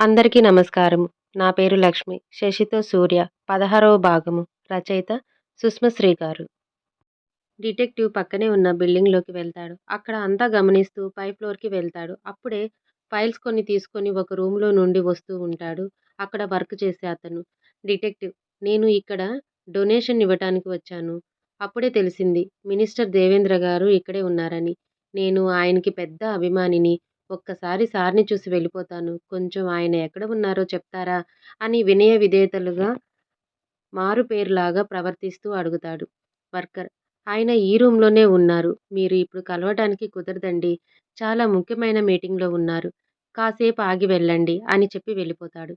అందరికీ నమస్కారము నా పేరు లక్ష్మి. శశితో సూర్య. పదహారవ భాగము. రచయిత సుష్మశ్రీ గారు డిటెక్టివ్ పక్కనే ఉన్న బిల్డింగ్లోకి వెళ్తాడు. అక్కడ అంతా గమనిస్తూ పై ఫ్లోర్కి వెళ్తాడు. అప్పుడే ఫైల్స్ కొన్ని తీసుకొని ఒక రూమ్లో నుండి వస్తూ ఉంటాడు. అక్కడ వర్క్ చేసే అతను. డిటెక్టివ్. నేను ఇక్కడ డొనేషన్ ఇవ్వటానికి వచ్చాను. అప్పుడే తెలిసింది మినిస్టర్ దేవేంద్ర గారు ఇక్కడే ఉన్నారని. నేను ఆయనకి పెద్ద అభిమానిని ఒక్కసారి సార్ని చూసి వెళ్ళిపోతాను. కొంచెం ఆయన ఎక్కడ ఉన్నారో చెప్తారా? అని వినయ విధేయతలుగా మారుపేరులాగా ప్రవర్తిస్తూ అడుగుతాడు. వర్కర్ ఆయన ఈ రూమ్లోనే ఉన్నారు. మీరు ఇప్పుడు కలవటానికి కుదరదండి. చాలా ముఖ్యమైన మీటింగ్లో ఉన్నారు. కాసేపు ఆగి వెళ్ళండి అని చెప్పి వెళ్ళిపోతాడు.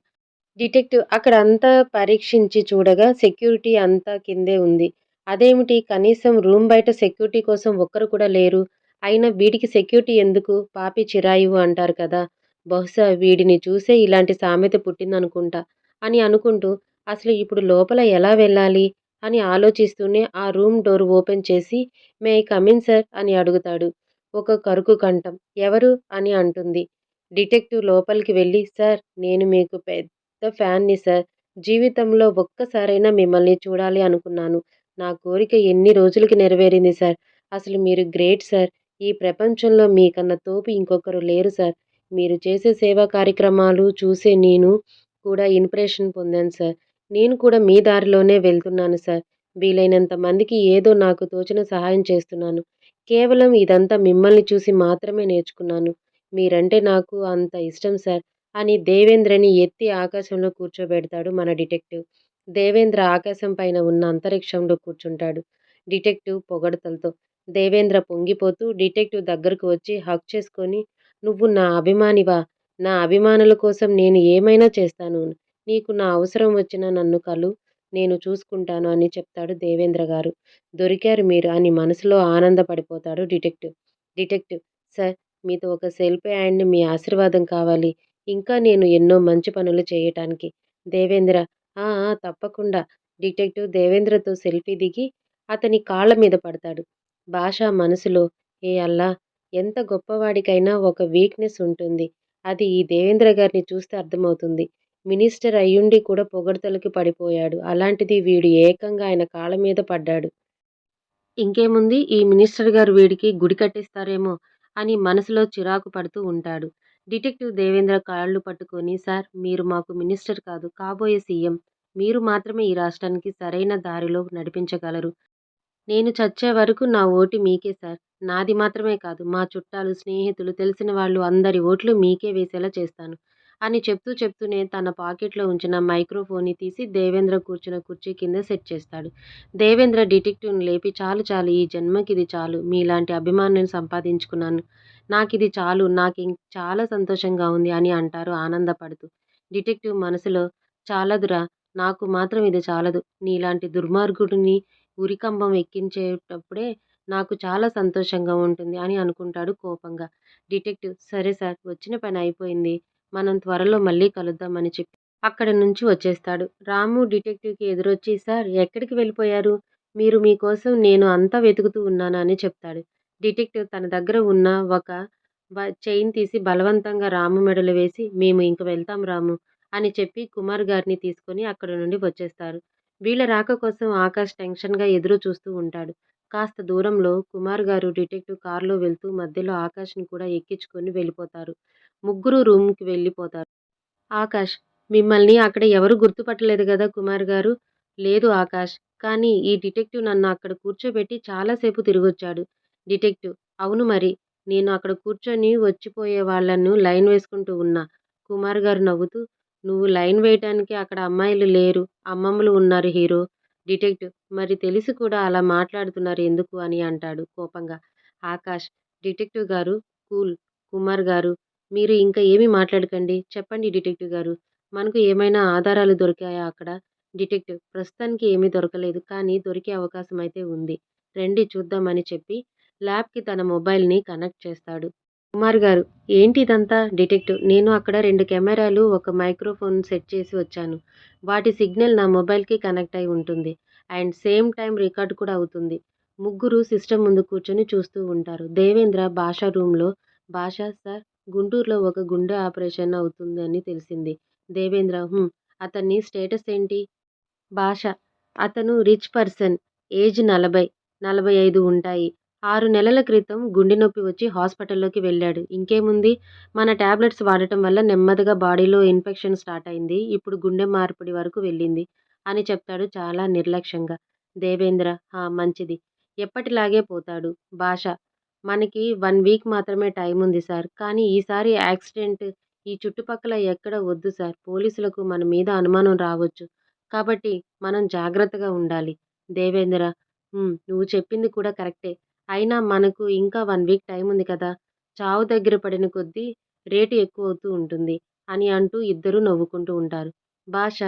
డిటెక్టివ్ అక్కడ అంతా పరీక్షించి చూడగా సెక్యూరిటీ అంతా కిందే ఉంది. అదేమిటి? కనీసం రూమ్ బయట సెక్యూరిటీ కోసం ఒక్కరు కూడా లేరు. అయినా వీడికి సెక్యూరిటీ ఎందుకు? పాపి చిరాయువు అంటారు కదా. బహుశా వీడిని చూసే ఇలాంటి సామెత పుట్టిందనుకుంటా అని అనుకుంటూ అసలు ఇప్పుడు లోపల ఎలా వెళ్ళాలి? అని ఆలోచిస్తూనే ఆ రూమ్ డోర్ ఓపెన్ చేసి మే కమిన్ సార్ అని అడుగుతాడు ఒక కరుకు కంఠం. ఎవరు? అని అంటుంది. డిటెక్టివ్ లోపలికి వెళ్ళి సార్ నేను మీకు పెద్ద ఫ్యాన్ని సార్. జీవితంలో ఒక్కసారైనా మిమ్మల్ని చూడాలి అనుకున్నాను. నా కోరిక ఎన్ని రోజులకి నెరవేరింది సార్? అసలు మీరు గ్రేట్ సార్. ఈ ప్రపంచంలో మీకన్నా తోపు ఇంకొకరు లేరు సార్. మీరు చేసే సేవా కార్యక్రమాలు చూసే నేను కూడా ఇన్స్పిరేషన్ పొందాను సార్. నేను కూడా మీ దారిలోనే వెళ్తున్నాను సార్. వీలైనంత మందికి ఏదో నాకు తోచిన సహాయం చేస్తున్నాను. కేవలం ఇదంతా మిమ్మల్ని చూసి మాత్రమే నేర్చుకున్నాను. మీరంటే నాకు అంత ఇష్టం సార్. అని దేవేంద్రని ఎత్తి ఆకాశంలో కూర్చోబెడతాడు మన డిటెక్టివ్. దేవేంద్ర ఆకాశం పైన ఉన్న అంతరిక్షంలో కూర్చుంటాడు. డిటెక్టివ్ పొగడతలతో. దేవేంద్ర పొంగిపోతూ డిటెక్టివ్ దగ్గరకు వచ్చి హక్ చేసుకొని నువ్వు నా అభిమానివా? నా అభిమానుల కోసం నేను ఏమైనా చేస్తాను? నీకు నా అవసరం వచ్చిన నన్ను కలు నేను చూసుకుంటాను అని చెప్తాడు దేవేంద్ర గారు. దొరికారు మీరు అని మనసులో ఆనందపడిపోతాడు డిటెక్టివ్. డిటెక్టివ్ సార్ మీతో ఒక సెల్ఫీ అండ్ మీ ఆశీర్వాదం కావాలి. ఇంకా నేను ఎన్నో మంచి పనులు చేయటానికి. దేవేంద్ర ఆ తప్పకుండా డిటెక్టివ్ దేవేంద్రతో సెల్ఫీ దిగి అతని కాళ్ళ మీద పడతాడు. భాష మనసులో ఏ అల్లా ఎంత గొప్పవాడికైనా ఒక వీక్నెస్ ఉంటుంది. అది ఈ దేవేంద్ర గారిని చూస్తే అర్థమవుతుంది. మినిస్టర్ అయ్యుండి కూడా పొగడ్తలకి పడిపోయాడు. అలాంటిది వీడు ఏకంగా ఆయన కాళ్ళ మీద పడ్డాడు. ఇంకేముంది? ఈ మినిస్టర్ గారు వీడికి గుడి కట్టిస్తారేమో అని మనసులో చిరాకు పడుతూ ఉంటాడు. డిటెక్టివ్ దేవేంద్ర కాళ్ళు పట్టుకొని సార్ మీరు మాకు మినిస్టర్ కాదు కాబోయే సీఎం. మీరు మాత్రమే ఈ రాష్ట్రానికి సరైన దారిలో నడిపించగలరు. నేను చచ్చే వరకు నా ఓటు మీకే సార్. నాది మాత్రమే కాదు మా చుట్టాలు స్నేహితులు తెలిసిన వాళ్ళు అందరి ఓట్లు మీకే వేసేలా చేస్తాను. అని చెప్తూ చెప్తూనే తన పాకెట్లో ఉంచిన మైక్రోఫోన్ని తీసి దేవేంద్ర కూర్చున్న కుర్చీ కింద సెట్ చేస్తాడు. దేవేంద్ర డిటెక్టివ్ని లేపి చాలు చాలు ఈ జన్మకి ఇది చాలు. మీలాంటి అభిమానులను సంపాదించుకున్నాను. నాకు ఇది చాలు నాకు చాలా సంతోషంగా ఉంది అని అంటారు ఆనందపడుతూ. డిటెక్టివ్ మనసులో చాలదురా నాకు మాత్రం ఇది చాలదు. నీలాంటి దుర్మార్గుడిని ఉరికంబం ఎక్కించేటప్పుడే నాకు చాలా సంతోషంగా ఉంటుంది అని అనుకుంటాడు కోపంగా. డిటెక్టివ్ సరే సార్ వచ్చిన పని అయిపోయింది. మనం త్వరలో మళ్ళీ కలుద్దామని చెప్పి అక్కడి నుంచి వచ్చేస్తాడు. రాము డిటెక్టివ్కి ఎదురొచ్చి సార్ ఎక్కడికి వెళ్ళిపోయారు? మీరు మీకోసం నేను అంతా వెతుకుతూ ఉన్నాను? అని చెప్తాడు. డిటెక్టివ్ తన దగ్గర ఉన్న ఒక చైన్ తీసి బలవంతంగా రాము మెడలు వేసి మేము ఇంక వెళ్తాం రాము అని చెప్పి కుమార్ గారిని తీసుకొని అక్కడ నుండి వచ్చేస్తారు. వీళ్ళ రాక కోసం ఆకాష్ టెన్షన్గా ఎదురు చూస్తూ ఉంటాడు. కాస్త దూరంలో కుమార్ గారు డిటెక్టివ్ కారులో వెళ్తూ మధ్యలో ఆకాష్ని కూడా ఎక్కించుకొని వెళ్ళిపోతారు. ముగ్గురు రూమ్కి వెళ్ళిపోతారు. ఆకాష్ మిమ్మల్ని అక్కడ ఎవరు గుర్తుపట్టలేదు కదా కుమార్ గారు? లేదు ఆకాష్ కానీ ఈ డిటెక్టివ్ నన్ను అక్కడ కూర్చోబెట్టి చాలాసేపు తిరిగొచ్చాడు. డిటెక్టివ్ అవును మరి. నేను అక్కడ కూర్చొని వచ్చిపోయే వాళ్ళను లైన్ వేసుకుంటూ ఉన్నా. కుమార్ గారు నవ్వుతూ నువ్వు లైన్ వేయటానికి అక్కడ అమ్మాయిలు లేరు అమ్మమ్మలు ఉన్నారు హీరో. డిటెక్టివ్ మరి తెలిసి కూడా అలా మాట్లాడుతున్నారు ఎందుకు అని అంటాడు కోపంగా. ఆకాష్ డిటెక్టివ్ గారు కూల్ కుమార్ గారు మీరు ఇంకా ఏమీ మాట్లాడకండి చెప్పండి డిటెక్టివ్ గారు. మనకు ఏమైనా ఆధారాలు దొరికాయా అక్కడ? డిటెక్టివ్ ప్రస్తుతానికి ఏమీ దొరకలేదు కానీ దొరికే అవకాశం అయితే ఉంది. రండి చూద్దామని చెప్పి ల్యాబ్కి తన మొబైల్ని కనెక్ట్ చేస్తాడు. కుమార్ గారు ఏంటి ఇదంతా డిటెక్టివ్ నేను అక్కడ రెండు కెమెరాలు ఒక మైక్రోఫోన్ సెట్ చేసి వచ్చాను వాటి సిగ్నల్ నా మొబైల్కి కనెక్ట్ అయి ఉంటుంది అండ్ సేమ్ టైం రికార్డ్ కూడా అవుతుంది ముగ్గురు సిస్టమ్ ముందు కూర్చొని చూస్తూ ఉంటారు దేవేంద్ర భాష రూమ్లో భాష సార్ గుంటూరులో ఒక గుండె ఆపరేషన్ అవుతుందని తెలిసింది. దేవేంద్ర హుం అతని స్టేటస్ ఏంటి? భాష అతను రిచ్ పర్సన్. ఏజ్ నలభై, నలభై ఐదు ఉంటాయి. ఆరు నెలల క్రితం గుండె నొప్పి వచ్చి హాస్పిటల్లోకి వెళ్ళాడు. ఇంకేముంది? మన టాబ్లెట్స్ వాడటం వల్ల నెమ్మదిగా బాడీలో ఇన్ఫెక్షన్ స్టార్ట్ అయింది. ఇప్పుడు గుండె మార్పిడి వరకు వెళ్ళింది అని చెప్తాడు చాలా నిర్లక్ష్యంగా. దేవేంద్ర హా మంచిది. ఎప్పటిలాగే పోతాడు. భాష మనకి వన్ వీక్ మాత్రమే టైం ఉంది సార్. కానీ ఈసారి యాక్సిడెంట్ ఈ చుట్టుపక్కల ఎక్కడ వద్దు సార్. పోలీసులకు మన మీద అనుమానం రావచ్చు. కాబట్టి మనం జాగ్రత్తగా ఉండాలి. దేవేంద్ర నువ్వు చెప్పింది కూడా కరెక్టే. అయినా మనకు ఇంకా వన్ వీక్ టైం ఉంది కదా! చావు దగ్గర పడిన కొద్దీ రేటు ఎక్కువ అవుతూ ఉంటుంది అని అంటూ ఇద్దరూ నవ్వుకుంటూ ఉంటారు. భాష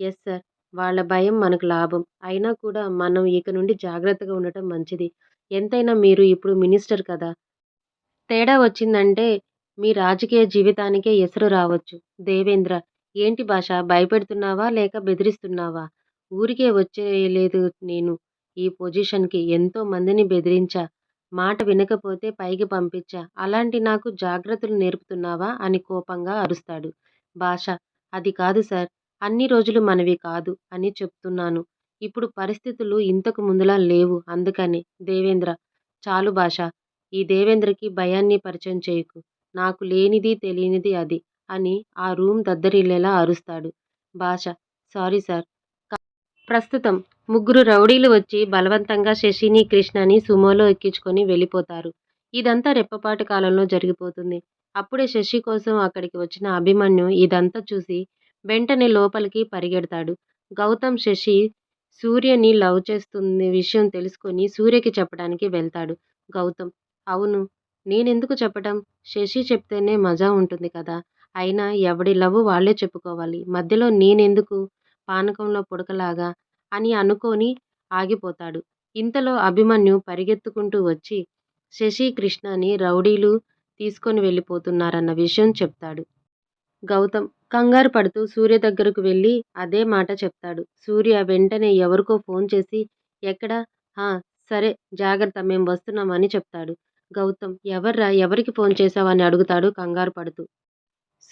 ఎస్ సార్. వాళ్ళ భయం మనకు లాభం. అయినా కూడా మనం ఇక నుండి జాగ్రత్తగా ఉండటం మంచిది. ఎంతైనా మీరు ఇప్పుడు మినిస్టర్ కదా! తేడా వచ్చిందంటే మీ రాజకీయ జీవితానికే ఎసరు రావచ్చు. దేవేంద్ర ఏంటి భాష భయపెడుతున్నావా? లేక బెదిరిస్తున్నావా? ఊరికే వచ్చేయలేదు నేను ఈ పొజిషన్‌కి. ఎంతో మందిని బెదిరించా. మాట వినకపోతే పైకి పంపించా. అలాంటి నాకు జాగ్రత్తలు నేర్పుతున్నావా? అని కోపంగా అరుస్తాడు. భాష అది కాదు సార్. అన్ని రోజులు మనవి కాదు అని చెప్తున్నాను. ఇప్పుడు పరిస్థితులు ఇంతకు ముందులా లేవు అందుకనే. దేవేంద్ర చాలు భాష. ఈ దేవేంద్రకి భయాన్ని పరిచయం చేయకు. నాకు లేనిది తెలియనిది అది అని ఆ రూమ్ దద్దరిల్లేలా అరుస్తాడు. భాష సారీ సార్. ప్రస్తుతం ముగ్గురు రౌడీలు వచ్చి బలవంతంగా శశిని, కృష్ణని సుమోలో ఎక్కించుకొని వెళ్ళిపోతారు. ఇదంతా రెప్పపాటు కాలంలో జరిగిపోతుంది. అప్పుడే శశి కోసం అక్కడికి వచ్చిన అభిమన్యు ఇదంతా చూసి వెంటనే లోపలికి పరిగెడతాడు. గౌతమ్ శశి సూర్యని లవ్ చేస్తున్న విషయం తెలుసుకొని సూర్యకి చెప్పడానికి వెళ్తాడు. గౌతమ్ అవును. నేనెందుకు చెప్పటం? శశి చెప్తేనే మజా ఉంటుంది కదా! అయినా ఎవడి లవ్ వాళ్ళే చెప్పుకోవాలి. మధ్యలో నేనెందుకు పానకంలో పుడకలాగా అని అనుకోని ఆగిపోతాడు. ఇంతలో అభిమన్యు పరిగెత్తుకుంటూ వచ్చి శశి, కృష్ణని రౌడీలు తీసుకొని వెళ్ళిపోతున్నారన్న విషయం చెప్తాడు. గౌతమ్ కంగారు పడుతూ సూర్య దగ్గరకు వెళ్ళి అదే మాట చెప్తాడు. సూర్య వెంటనే ఎవరికో ఫోన్ చేసి ఎక్కడ? హా సరే జాగ్రత్త మేం వస్తున్నాం అని చెప్తాడు. గౌతమ్ ఎవర్రా? ఎవరికి ఫోన్ చేశావ్? అని అడుగుతాడు కంగారు పడుతూ.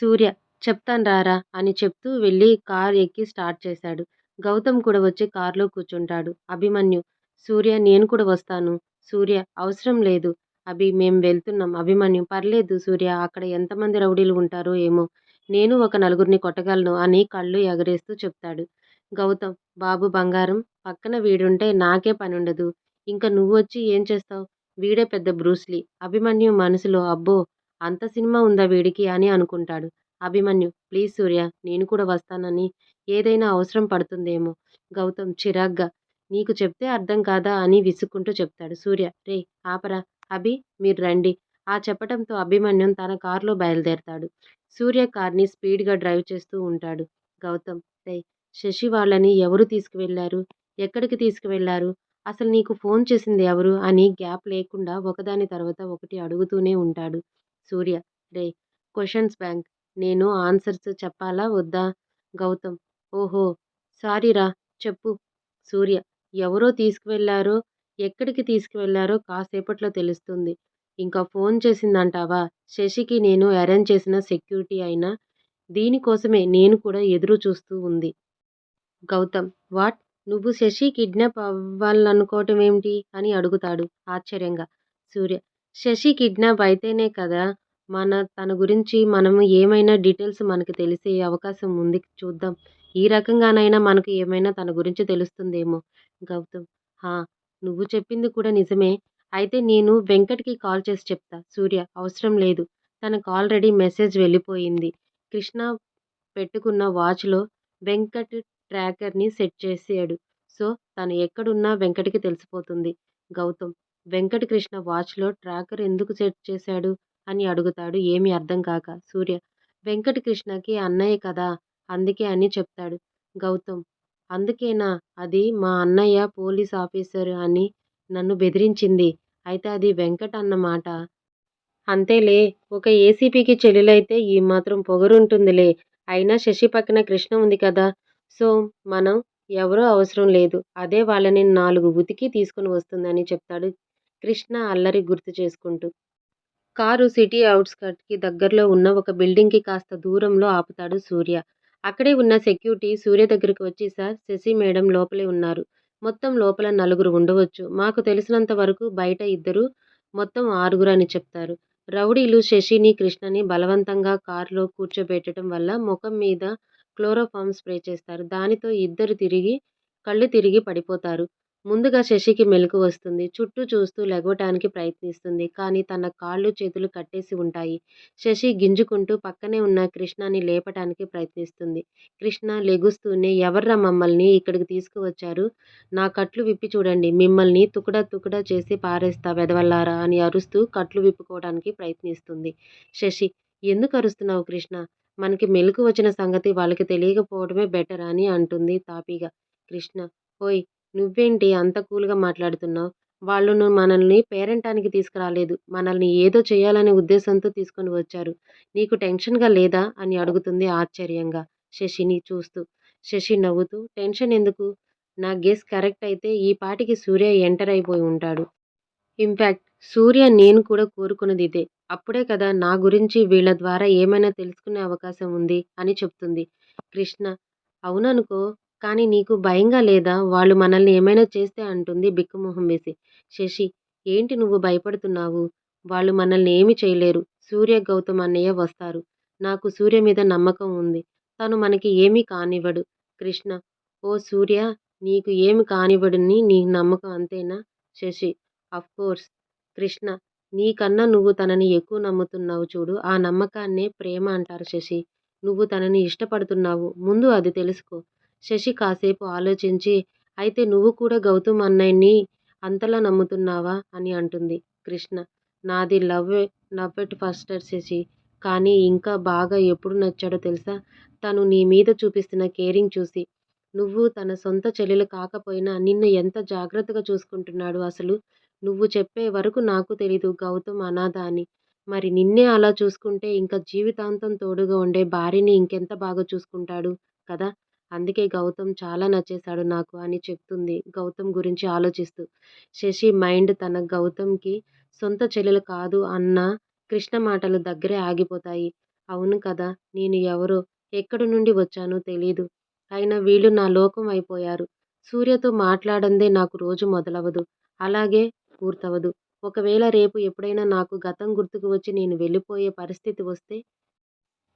సూర్య చెప్తాను రారా అని చెప్తూ వెళ్ళి కారు ఎక్కి స్టార్ట్ చేశాడు. గౌతమ్ కూడా వచ్చి కారులో కూర్చుంటాడు. అభిమన్యు సూర్య నేను కూడా వస్తాను. సూర్య అవసరం లేదు. అభి మేం వెళ్తున్నాం. అభిమన్యు పర్లేదు సూర్య అక్కడ ఎంతమంది రౌడీలు ఉంటారో ఏమో! నేను ఒక నలుగురిని కొట్టగలను అని కళ్ళు ఎగరేస్తూ చెప్తాడు. గౌతమ్ బాబు బంగారం పక్కన వీడుంటే నాకే పనుండదు. ఇంక నువ్వొచ్చి ఏం చేస్తావు వీడే పెద్ద బ్రూస్లీ. అభిమన్యు మనసులో అబ్బో! అంత సినిమా ఉందా వీడికి అని అనుకుంటాడు. అభిమన్యు ప్లీజ్ సూర్య నేను కూడా వస్తానని ఏదైనా అవసరం పడుతుందేమో! గౌతమ్ చిరాగ్గా నీకు చెప్తే అర్థం కాదా అని విసుక్కుంటూ చెప్తాడు. సూర్య రే ఆపరా! అభి మీరు రండి. ఆ చెప్పటంతో అభిమన్యు తన కారులో బయలుదేరతాడు. సూర్య కార్ని స్పీడ్‌గా డ్రైవ్ చేస్తూ ఉంటాడు. గౌతమ్ రేయ్ శశి వాళ్ళని ఎవరు తీసుకువెళ్ళారు? ఎక్కడికి తీసుకువెళ్ళారు? అసలు నీకు ఫోన్ చేసింది ఎవరు? అని గ్యాప్ లేకుండా ఒకదాని తర్వాత ఒకటి అడుగుతూనే ఉంటాడు. సూర్య రే క్వశ్చన్స్ బ్యాంక్ నేను ఆన్సర్స్ చెప్పాలా వద్దా? గౌతమ్ ఓహో సారీరా చెప్పు. సూర్య ఎవరో తీసుకువెళ్ళారో, ఎక్కడికి తీసుకువెళ్ళారో కాసేపట్లో తెలుస్తుంది. ఇంకా ఫోన్ చేసిందంటావా? శశికి నేను అరేంజ్ చేసిన సెక్యూరిటీ అయినా దీనికోసమే నేను కూడా ఎదురు చూస్తూ ఉంది. గౌతమ్ వాట్? నువ్వు శశి కిడ్నాప్ అవ్వాలనుకోవటం ఏమిటి అని అడుగుతాడు ఆశ్చర్యంగా. సూర్య శశి కిడ్నాప్ అయితేనే కదా మన తన గురించి మనం ఏమైనా డీటెయిల్స్ మనకు తెలిసే అవకాశం ఉంది చూద్దాం. ఈ రకంగానైనా మనకు ఏమైనా తన గురించి తెలుస్తుందేమో! గౌతమ్ హా! నువ్వు చెప్పింది కూడా నిజమే. అయితే నేను వెంకట్‌కి కాల్ చేసి చెప్తా. సూర్య అవసరం లేదు. తనకాల్రెడీ మెసేజ్ వెళ్ళిపోయింది. కృష్ణ పెట్టుకున్న వాచ్‌లో వెంకట్ ట్రాకర్‌ని సెట్ చేసాడు సో తను ఎక్కడున్నా వెంకట్‌కి తెలిసిపోతుంది. గౌతమ్ వెంకట కృష్ణ వాచ్‌లో ట్రాకర్ ఎందుకు సెట్ చేశాడు? అని అడుగుతాడు ఏమీ అర్థం కాక. సూర్య వెంకట కృష్ణకి అన్నయ్య కదా! అందుకే అని చెప్తాడు. గౌతమ్ అందుకేనా అది మా అన్నయ్య పోలీస్ ఆఫీసర్ అని నన్ను బెదిరించింది. అయితే అది వెంకట్ అన్నమాట. అంతేలే ఒక ఏసీపీకి చెల్లెలైతే ఈ మాత్రం పొగరుంటుందిలే. అయినా శశి పక్కన కృష్ణ ఉంది కదా! సో మనం ఎవరో అవసరం లేదు. అదే వాళ్ళని నాలుగు ఉతికి తీసుకొని వస్తుందని చెప్తాడు కృష్ణ అల్లరి గుర్తు చేసుకుంటూ. కారు సిటీ అవుట్స్కట్కి దగ్గరలో ఉన్న ఒక బిల్డింగ్కి కాస్త దూరంలో ఆపుతాడు సూర్య. అక్కడే ఉన్న సెక్యూరిటీ సూర్య దగ్గరకు వచ్చి సార్ శశి మేడం లోపలే ఉన్నారు. మొత్తం లోపల నలుగురు ఉండవచ్చు. మాకు తెలిసినంత వరకు బయట ఇద్దరు, మొత్తం ఆరుగురు అని చెప్తారు. రౌడీలు శశిని, కృష్ణని బలవంతంగా కారులో కూర్చోబెట్టడం వల్ల ముఖం మీద క్లోరోఫామ్ స్ప్రే చేస్తారు. దానితో ఇద్దరు తిరిగి కళ్ళు తిరిగి పడిపోతారు. ముందుగా శశికి మెలకు వస్తుంది. చుట్టూ చూస్తూ లెగవటానికి ప్రయత్నిస్తుంది. కానీ తన కాళ్ళు చేతులు కట్టేసి ఉంటాయి. శశి గింజుకుంటూ పక్కనే ఉన్న కృష్ణని లేపటానికి ప్రయత్నిస్తుంది. కృష్ణ లెగుస్తూనే ఎవర్రా మమ్మల్ని ఇక్కడికి తీసుకువచ్చారు? నా కట్లు విప్పి చూడండి. మిమ్మల్ని తుకడా తుకడా చేసి పారేస్తా వెదవల్లారా అని అరుస్తూ కట్లు విప్పుకోవటానికి ప్రయత్నిస్తుంది. శశి ఎందుకు అరుస్తున్నావు కృష్ణ? మనకి మెలకు వచ్చిన సంగతి వాళ్ళకి తెలియకపోవడమే బెటర్ అని అంటుంది తాపీగా. కృష్ణ ఓయ్ నువ్వేంటి అంత కూల్గా మాట్లాడుతున్నావు వాళ్ళు మనల్ని పేరెంటానికి తీసుకురాలేదు. మనల్ని ఏదో చేయాలనే ఉద్దేశంతో తీసుకొని వచ్చారు. నీకు టెన్షన్గా లేదా? అని అడుగుతుంది ఆశ్చర్యంగా శశిని చూస్తూ. శశి నవ్వుతూ టెన్షన్ ఎందుకు? నా గెస్ కరెక్ట్ అయితే ఈ పాటికి సూర్య ఎంటర్ అయిపోయి ఉంటాడు. ఇంపాక్ట్ సూర్య నేను కూడా కోరుకున్నది ఇదే. అప్పుడే కదా నా గురించి వీళ్ళ ద్వారా ఏమైనా తెలుసుకునే అవకాశం ఉంది అని చెప్తుంది. కృష్ణ అవుననుకో కానీ నీకు భయంగా లేదా? వాళ్ళు మనల్ని ఏమైనా చేస్తే అంటుంది బిక్కుమొహం వేసి. శశి ఏంటి నువ్వు భయపడుతున్నావు? వాళ్ళు మనల్ని ఏమి చేయలేరు. సూర్య, గౌతమ్ అన్నయ్య వస్తారు. నాకు సూర్య మీద నమ్మకం ఉంది. తను మనకి ఏమీ కానివ్వడు. కృష్ణ ఓ సూర్య నీకు ఏమి కానివ్వడని నీ నమ్మకం అంతేనా? శశి అఫ్కోర్స్. కృష్ణ నీకన్నా నువ్వు తనని ఎక్కువ నమ్ముతున్నావు చూడు ఆ నమ్మకాన్నే ప్రేమ అంటారు శశి. నువ్వు తనని ఇష్టపడుతున్నావు. ముందు అది తెలుసుకో. శశి కాసేపు ఆలోచించి అయితే నువ్వు కూడా గౌతమ్ అన్నయ్యని అంతలా నమ్ముతున్నావా? అని అంటుంది. కృష్ణ నాది love love at first Sashi. కానీ ఇంకా బాగా ఎప్పుడు నచ్చాడో తెలుసా? తను నీ మీద చూపిస్తున్న కేరింగ్ చూసి. నువ్వు తన సొంత చెల్లెలు కాకపోయినా నిన్ను ఎంత జాగ్రత్తగా చూసుకుంటున్నాడు అసలు నువ్వు చెప్పే వరకు నాకు తెలీదు గౌతమ్ అనాథ అని. మరి నిన్నే అలా చూసుకుంటే ఇంకా జీవితాంతం తోడుగా ఉండే భార్యని ఇంకెంత బాగా చూసుకుంటాడు కదా! అందుకే గౌతమ్ చాలా నచ్చేశాడు నాకు అని చెప్తుంది గౌతమ్ గురించి ఆలోచిస్తూ. శశి మైండ్ తన గౌతమ్కి సొంత చెల్లెలు కాదు అన్న కృష్ణ మాటలు దగ్గరే ఆగిపోతాయి. అవును కదా నేను ఎవరో, ఎక్కడి నుండి వచ్చానో తెలీదు. అయినా వీళ్ళు నా లోకం అయిపోయారు. సూర్యతో మాట్లాడందే నాకు రోజు మొదలవదు. అలాగే పూర్తవదు. ఒకవేళ రేపు ఎప్పుడైనా నాకు గతం గుర్తుకు వచ్చి నేను వెళ్ళిపోయే పరిస్థితి వస్తే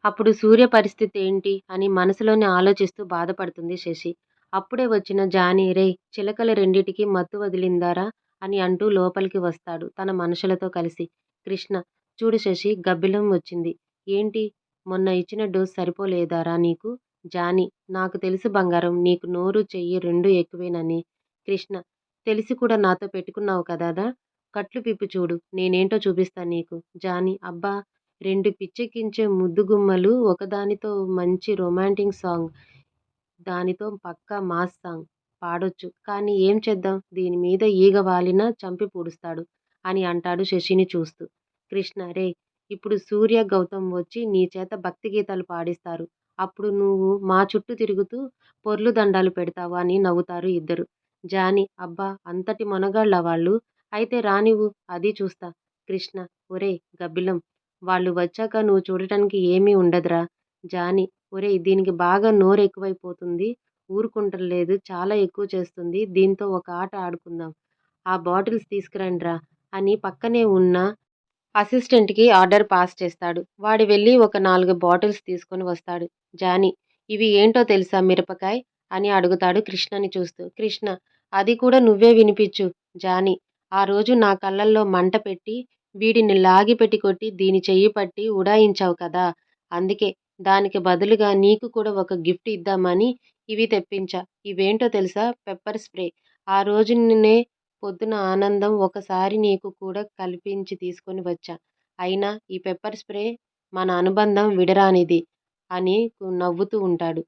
అప్పుడు సూర్య పరిస్థితి ఏంటి? అని మనసులోనే ఆలోచిస్తూ బాధపడుతుంది శశి. అప్పుడే వచ్చిన జానీ రే చిలకల రెండిటికి మత్తు వదిలిందారా? అని అంటూ లోపలికి వస్తాడు తన మనుషులతో కలిసి. కృష్ణ చూడు శశి గబ్బిలం వచ్చింది. ఏంటి? మొన్న ఇచ్చిన డోస్ సరిపోలేదారా నీకు? జానీ నాకు తెలుసు బంగారం నీకు నోరు చెయ్యి రెండు ఎక్కువేనని. కృష్ణ తెలిసి కూడా నాతో పెట్టుకున్నావు కదరా? కట్లు పిప్పు చూడు. నేనేంటో చూపిస్తాను నీకు. జానీ అబ్బా! రెండు పిచ్చెక్కించే ముద్దుగుమ్మలు ఒకదానితో మంచి రొమాంటిక్ సాంగ్. దానితో పక్కా మాస్ సాంగ్. పాడొచ్చు. కానీ ఏం చేద్దాం? దీని మీద ఈగ వాలినా చంపి పూడుస్తాడు అని అంటాడు శశిని చూస్తూ. కృష్ణ రే ఇప్పుడు సూర్య, గౌతమ్ వచ్చి నీ చేత భక్తి గీతాలు పాడిస్తారు. అప్పుడు నువ్వు మా చుట్టూ తిరుగుతూ పొర్లు దండాలు పెడతావు అని నవ్వుతారు ఇద్దరు జాని అబ్బా అంతటి మొనగాళ్ళ వాళ్ళు? అయితే రానివ్వు అది చూస్తా. కృష్ణ ఒరే గబ్బిలం వాళ్ళు వచ్చాక నువ్వు చూడటానికి ఏమీ ఉండదురా. జాని ఒరేయ్ దీనికి బాగా నోరు ఎక్కువైపోతుంది ఊరుకుంటలేదు. చాలా ఎక్కువ చేస్తుంది. దీంతో ఒక ఆట ఆడుకుందాం. ఆ బాటిల్స్ తీసుకురండ్రా అని పక్కనే ఉన్న అసిస్టెంట్కి ఆర్డర్ పాస్ చేస్తాడు. వాడు వెళ్ళి ఒక నాలుగు బాటిల్స్ తీసుకొని వస్తాడు. జానీ ఇవి ఏంటో తెలుసా మిరపకాయ్? అని అడుగుతాడు కృష్ణని చూస్తూ. కృష్ణ అది కూడా నువ్వే వినిపించు. జాని ఆ రోజు నా కళ్ళల్లో మంట పెట్టి వీడిని లాగిపెట్టి కొట్టి దీని చెయ్యి పట్టి ఉడాయించావు కదా! అందుకే దానికి బదులుగా నీకు కూడా ఒక గిఫ్ట్ ఇద్దామని ఇవి తెప్పించా. ఇవేంటో తెలుసా? Pepper spray. ఆ రోజునే పొద్దున ఆనందం ఒకసారి నీకు కూడా కల్పించి తీసుకొని వచ్చా. అయినా ఈ పెప్పర్ స్ప్రే మన అనుబంధం విడరానిది అని నవ్వుతూ ఉంటాడు.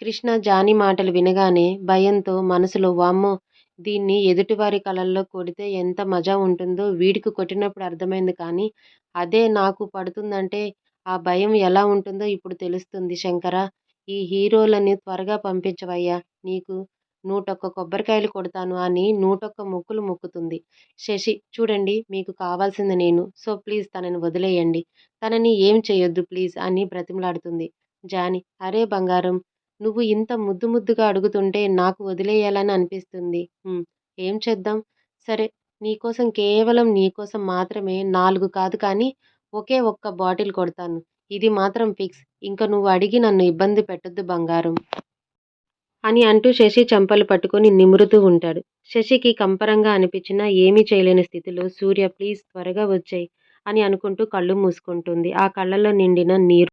కృష్ణ జానీ మాటలు వినగానే భయంతో మనసులో వామ్మో! దీన్ని ఎదుటివారి కళ్ళల్లో కొడితే ఎంత మజా ఉంటుందో వీడికి కొట్టినప్పుడు అర్థమైంది కానీ అదే నాకు పడుతుందంటే ఆ భయం ఎలా ఉంటుందో ఇప్పుడు తెలుస్తుంది శంకరా! ఈ హీరోలని త్వరగా పంపించవయ్యా! నీకు నూటొక్క కొబ్బరికాయలు కొడతాను అని నూటొక్క మొక్కులు మొక్కుతుంది. శశి చూడండి మీకు కావాల్సింది నేను. సో ప్లీజ్ తనని వదిలేయండి తనని ఏం చేయొద్దు ప్లీజ్ అని బ్రతిమలాడుతుంది. జానీ అరే బంగారం! నువ్వు ఇంత ముద్దు ముద్దుగా అడుగుతుంటే నాకు వదిలేయాలని అనిపిస్తుంది. ఏం చేద్దాం? సరే నీకోసం కేవలం నీకోసం మాత్రమే నాలుగు కాదు కానీ ఒకే ఒక్క బాటిల్ కొడతాను. ఇది మాత్రం ఫిక్స్. ఇంక నువ్వు అడిగి నన్ను ఇబ్బంది పెట్టొద్దు బంగారం. అని అంటూ శశి చెంపలు పట్టుకుని నిమురుతూ ఉంటాడు. శశికి కంపరంగా అనిపించినా ఏమీ చేయలేని స్థితిలో సూర్య ప్లీజ్ త్వరగా వచ్చెయ్ అని అనుకుంటూ కళ్ళు మూసుకుంటుంది. ఆ కళ్ళలో నిండిన నీరు